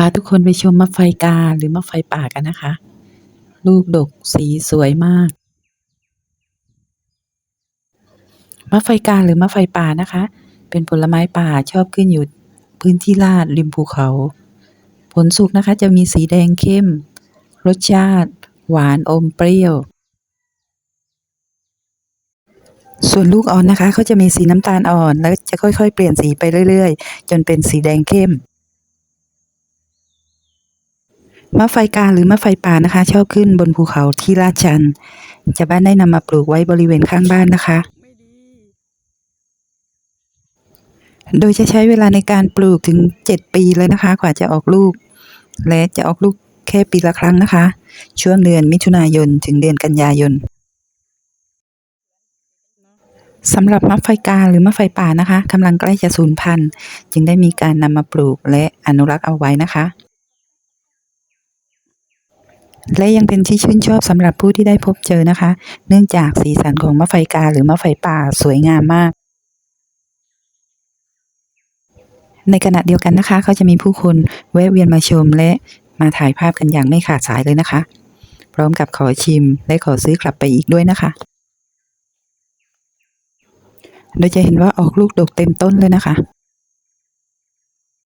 พาทุกคนไปชมมะไฟกาหรือมะไฟป่ากันนะคะ ลูกดกสีสวยมาก มะไฟกาหรือมะไฟป่านะคะ เป็นผลไม้ป่าชอบขึ้นอยู่พื้นที่ลาดริมภูเขา ผลสุกนะคะจะมีสีแดงเข้ม รสชาติ หวานอมเปรี้ยว ส่วนลูกอ่อนนะคะเขาจะมีสีน้ำตาลอ่อน แล้วจะค่อยๆ เปลี่ยนสีไปเรื่อย ๆ จนเป็นสีแดงเข้ม มะไฟกาหรือมะไฟป่านะคะชอบขึ้นบนภูเขาที่ลาดชันชาวบ้านได้นำมาปลูกไว้บริเวณข้างบ้านนะคะ โดยจะใช้เวลาในการปลูกถึง 7 ปีเลยนะคะ กว่าจะออกลูก และจะออกลูกแค่ปีละครั้งนะคะ ช่วงเดือนมิถุนายนถึงเดือนกันยายนสำหรับมะไฟกาหรือมะไฟป่านะคะกำลังใกล้จะสูญพันธุ์ จึงได้มีการนำมาปลูกและอนุรักษ์เอาไว้นะคะ และยังเป็นที่ชื่นชอบสำหรับผู้ที่ได้พบเจอนะคะ เนื่องจากสีสันของมะไฟกาหรือมะไฟป่าสวยงามมาก ในขณะเดียวกันนะคะ เขาจะมีผู้คนแวะเวียนมาชมและมาถ่ายภาพกันอย่างไม่ขาดสายเลยนะคะ พร้อมกับขอชิมและขอซื้อกลับไปอีกด้วยนะคะ โดยจะเห็นว่าออกลูกดกเต็มต้นเลยนะคะ